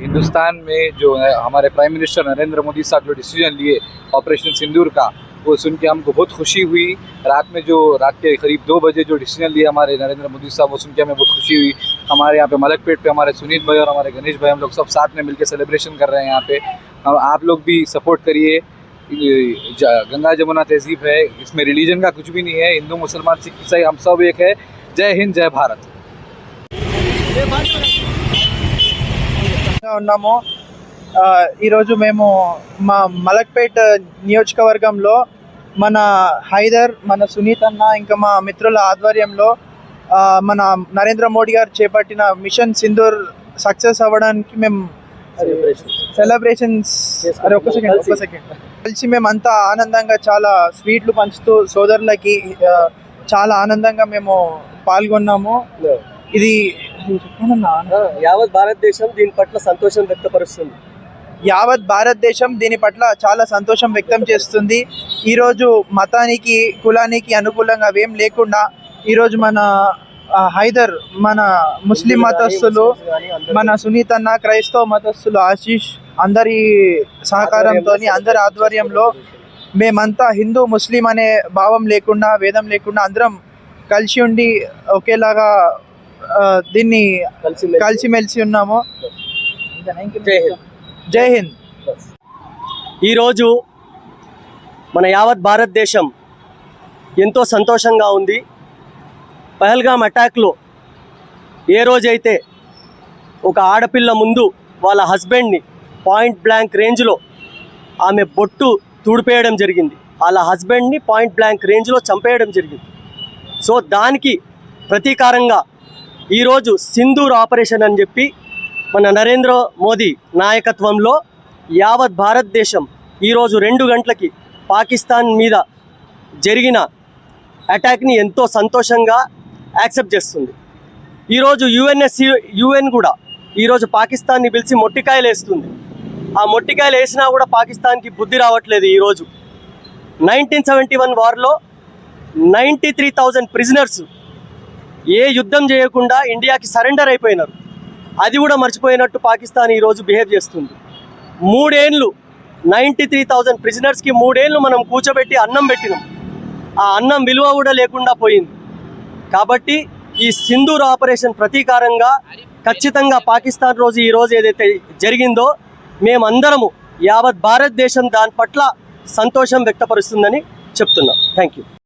हिंदुस्तान में जो है, हमारे प्राइम मिनिस्टर नरेंद्र मोदी साहब जो डिसीज़न लिए ऑपरेशन सिंदूर का, वो सुन के हमको बहुत खुशी हुई। रात में जो, रात के करीब दो बजे जो डिसीज़न लिए हमारे नरेंद्र मोदी साहब, वो सुन के हमें बहुत खुशी हुई। हमारे यहाँ पे मलकपेट पे हमारे सुनील भाई और हमारे गणेश भाई, हम लोग सब साथ में मिलकर सेलिब्रेशन कर रहे हैं यहाँ पे। हम- आप लोग भी सपोर्ट करिए। गंगा जमुना तहजीब है। इसमें रिलीजन का कुछ भी नहीं है। हिंदू, मुसलमान, सिख, ईसाई, हम सब एक है। जय हिंद जय भारत। గా ఉన్నాము. ఈరోజు మేము మా మలక్పేట్ నియోజకవర్గంలో మన హైదర్ మన సునీత్ అన్న ఇంకా మా మిత్రుల ఆధ్వర్యంలో మన నరేంద్ర మోడీ గారు చేపట్టిన మిషన్ సింధూర్ సక్సెస్ అవ్వడానికి మేము సెలబ్రేషన్స్ అరే ఒక్క సెకండ్ ఒక్క సెకండ్. కలిసి మేమంతా ఆనందంగా చాలా స్వీట్లు పంచుతూ సోదరులకి చాలా ఆనందంగా మేము పాల్గొన్నాము. ఇది. యావత్ భారతదేశం దీని పట్ల సంతోషం వ్యక్తపరుస్తుంది. యావత్ భారతదేశం దీని పట్ల చాలా సంతోషం వ్యక్తం చేస్తుంది. ఈరోజు మతానికి కులానికి అనుకూలంగా అవేం లేకుండా ఈరోజు మన హైదర్ మన ముస్లిం మతస్థులు మన సునీత్ అన్న క్రైస్తవ మతస్థులు ఆశీష్ అందరి సహకారంతో అందరి ఆధ్వర్యంలో మేమంతా హిందూ ముస్లిం అనే భావం లేకుండా భేదం లేకుండా అందరం కలిసి ఉండి ఒకేలాగా దీన్ని కలిసి కలిసిమెలిసి ఉన్నాము. జై హింద్. జై హింద్. ఈరోజు మన యావత్ భారతదేశం ఎంతో సంతోషంగా ఉంది. పహల్గామ్ అటాక్లో ఏ రోజైతే ఒక ఆడపిల్ల ముందు వాళ్ళ హస్బెండ్ని పాయింట్ బ్లాంక్ రేంజ్లో ఆమె బొట్టు తుడిపేయడం జరిగింది. వాళ్ళ హస్బెండ్ని పాయింట్ బ్లాంక్ రేంజ్లో చంపేయడం జరిగింది. సో దానికి ప్రతీకారంగా ఈరోజు సింధూర్ ఆపరేషన్ అని చెప్పి మన నరేంద్ర మోదీ నాయకత్వంలో యావత్ భారతదేశం ఈరోజు రెండు గంటలకి పాకిస్తాన్ మీద జరిగిన అటాక్ని ఎంతో సంతోషంగా యాక్సెప్ట్ చేస్తుంది. ఈరోజు యుఎన్ఎస్ యుఎన్ కూడా ఈరోజు పాకిస్తాన్ని పిలిచి మొట్టికాయలు వేస్తుంది. ఆ మొట్టికాయలు వేసినా కూడా పాకిస్తాన్కి బుద్ధి రావట్లేదు ఈరోజు. నైన్టీన్ సెవెంటీ వన్ వార్లో నైంటీ త్రీ థౌజండ్ ప్రిజనర్స్ ఏ యుద్ధం చేయకుండా ఇండియాకి సరెండర్ అయిపోయినారు. అది కూడా మర్చిపోయినట్టు పాకిస్తాన్ ఈరోజు బిహేవ్ చేస్తుంది. మూడేళ్ళు నైంటీ త్రీ థౌజండ్ ప్రిజనర్స్కి మూడేళ్ళు మనం కూర్చోబెట్టి అన్నం పెట్టినాం. ఆ అన్నం విలువ కూడా లేకుండా పోయింది. కాబట్టి ఈ సింధూర్ ఆపరేషన్ ప్రతీకారంగా ఖచ్చితంగా పాకిస్తాన్ రోజు ఈ రోజు ఏదైతే జరిగిందో మేమందరము యావత్ భారతదేశం దాని పట్ల సంతోషం వ్యక్తపరుస్తుందని చెప్తున్నాం. Thank you